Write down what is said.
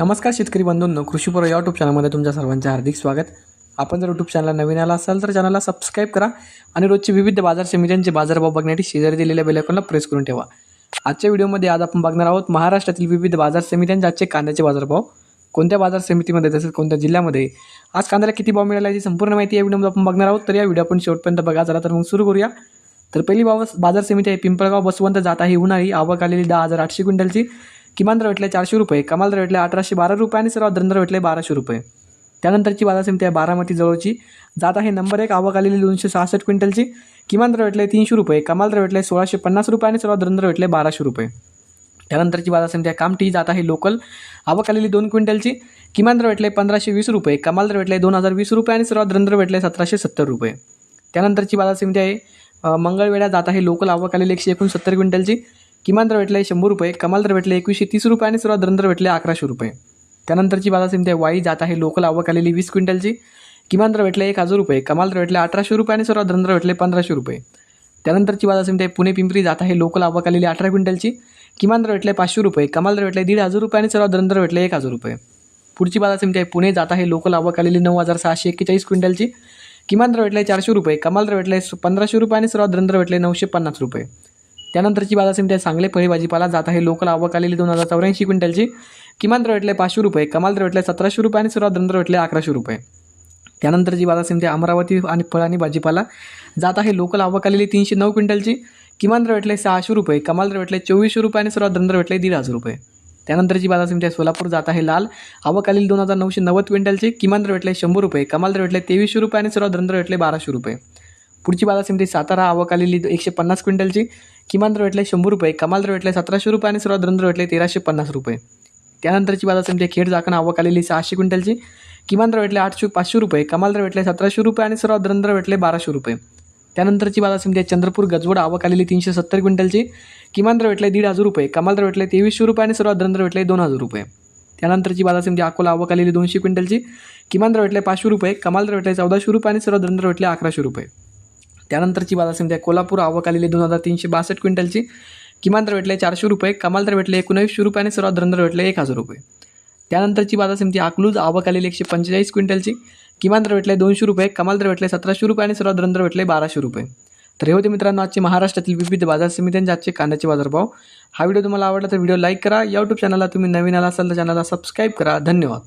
नमस्कार शेतकरी बंधूंनो कृषीपुर या यूट्यूब चॅनलमध्ये तुमच्या सर्वांचे हार्दिक स्वागत. आपण जर यूट्यूब चॅनलला नवीन आला असाल तर चॅनलला सबस्क्राईब करा आणि रोजचे विविध बाजार समित्यांचे बाजारभाव बघण्यासाठी शेजारी दिलेल्या बेलायकॉनला प्रेस करून ठेवा. आजच्या व्हिडिओमध्ये आज आपण बघणार आहोत महाराष्ट्रातील विविध बाजार समित्यांचे आजचे कांद्याचे बाजारभाव. कोणत्या बाजार समितीमध्ये तसेच कोणत्या जिल्ह्यामध्ये? आज कांद्याला किती भाव मिळाला याची संपूर्ण माहिती या व्हिडिओमध्ये आपण बघणार आहोत. तर या व्हिडिओ आपण शेवटपर्यंत बघा. झाला तर मग सुरू करूया. तर पहिली बाब बाजार समिती आहे पिंपळगाव बसवंत जात आहे उन्हाळी. आवक आलेली दहा हजार आठशे क्विंटलची. किमान दर भेटले चारशे रुपये कमाल दर भेटले अठराशे बारा रुपये आणि सर्वात दर भेटले बाराशे रुपये. त्यानंतरची बाजार समिती आहे बारामती जवळची. जात आहे नंबर एक आवक आलेली दोनशे सहासष्ट क्विंटलची. किमान दर भेटले तीनशे रुपये कमाल दर भेटले सोळाशे पन्नास रुपये आणि सर्वात दर भेटले बाराशे रुपये. त्यानंतरची बाजार समिती आहे कामठी जात आहे लोकल. आवक आलेली दोन क्विंटलची. किमान दर भेटले पंधराशे वीस रुपये कमाल दर भेटले दोन हजार वीस रुपये आणि सर्वात दर भेटले सतराशे सत्तर रुपये. त्यानंतरची बाजार समिती आहे मंगळवेढा जात आहे लोकल आवक आलेली एकशे एकोणसत्तर क्विंटलची. किमान दर भेटले शंभर रुपये कमाल दर भेटले एकवीसशे तीस रुपये आणि सर्वात दर भेटले अकराशे रुपये. त्यानंतरची बाजार समिती आहे वाई जात आहे लोकल आवक आलेली वीस क्विंटलची. किमान दर भेटले एक हजार रुपये कमाल दर भेटले अठराशे रुपये आणि सर्वात दर भेटले पंधराशे रुपये. त्यानंतरची बाजार समिती आहे पुणे पिंपरी जात आहे लोकल आवक आलेली अठरा क्विंटलची. किमान दर भेटले पाचशे रुपये कमाल दर भेटले दीड हजार रुपये आणि सर्वात दर भेटले एक हजार रुपये. पुढची बाजार समिती आहे पुणे जात आहे लोकल आवक आलेली नऊ हजार सहाशे एक्केचाळीस क्विंटलची. किमान दर भेटले चारशे रुपये कमाल दर भेटले पंधराशे रुपये आणि सर्वात दर भेटले नऊशे पन्नास रुपये. त्यानंतरची बाजार समिती आहे सांगली भाजीपाला जात आहे. लोकल आवक आलेली दोन हजार चौऱ्याऐंशी क्विंटलची. किमान दर भेटले पाचशे रुपये कमाल दर भेटले सतराशे रुपये आणि सर्वात दर भेटले अकराशे रुपये. त्यानंतरची बाजार समिती अमरावती आणि फळ आणि भाजीपाला जात आहे. लोकल आवक आलेली तीनशे नऊ क्विंटलची. किमान दर भेटले सहाशे रुपये कमाल दर भेटले चोवीसशे रुपये आणि सर्वात दर भेटले दीड हजार रुपये. त्यानंतरची बाजार समिती आहे सोलापूर जात आहे. लाल आवक आलेली दोन हजार नऊशे नव्वद क्विंटलची. किमान दर भेटले शंभर रुपये कमाल दर भेटले तेवीसशे रुपये आणि सर्वात दर भेटले बाराशे रुपये. पुढची बाजार समिती सातारा आवक आलेली एकशे पन्नास क्विंटलची. किमान दर भेटले शंभर रुपये कमाल दर भेटले सतराशे रुपये आणि सर्वात दर भेटले तेराशे पन्नास रुपये. त्यानंतरची बाजार समिती खेड जाखण आवक आलेली सहाशे क्विंटलची. किमान दर भेटले आठशे पाचशे रुपये कमाल दर भेटले सतराशे रुपये आणि सर्वात दर भेटले बाराशे रुपये. त्यानंतरची बाजार समिती चंद्रपूर गजवड आवक आलेली तीनशे सत्तर क्विंटलची. किमान दर भेटले दीड हजार रुपये कमाल दर भेटले तेवीसशे रुपये आणि सर्वात दर भेटले दोन हजार रुपये. त्यानंतरची बाजार समिती अकोला आवक आलेली दोनशे क्विंटलची. किमान दर भेटले पाचशे रुपये कमाल दर भेटले चौदाशे रुपये आणि सर्वात दर भेटले अकराशे रुपये. त्यानंतरची बाजार समिती आहे. कोल्हापूर आवक आलेली दोन हजार तीनशे बासष्ट क्विंटलची. किमान दर भेटले चारशे रुपये कमाल दर भेटले एकोणीसशे रुपये आणि सर्वात दर भेटले एक हजार रुपये. त्यानंतरची बाजार समिती अकलूज आवक आलेली एकशे पंचेचाळीस क्विंटलची. किमान दर भेटले दोनशे रुपये कमाल दर भेटले सतराशे रुपये आणि सर्वात दर भेटले बाराशे रुपये. तर हे होते मित्रांनो आजचे महाराष्ट्रातील विविध बाजार समित्यांचे आजचे कांद्याचे बाजारभाव. हा व्हिडिओ तुम्हाला आवडला तर व्हिडिओ लाईक करा. या यूट्यूब चॅनलला तुम्ही नवीन आला असाल तर चॅनलला सबस्क्राईब करा. धन्यवाद.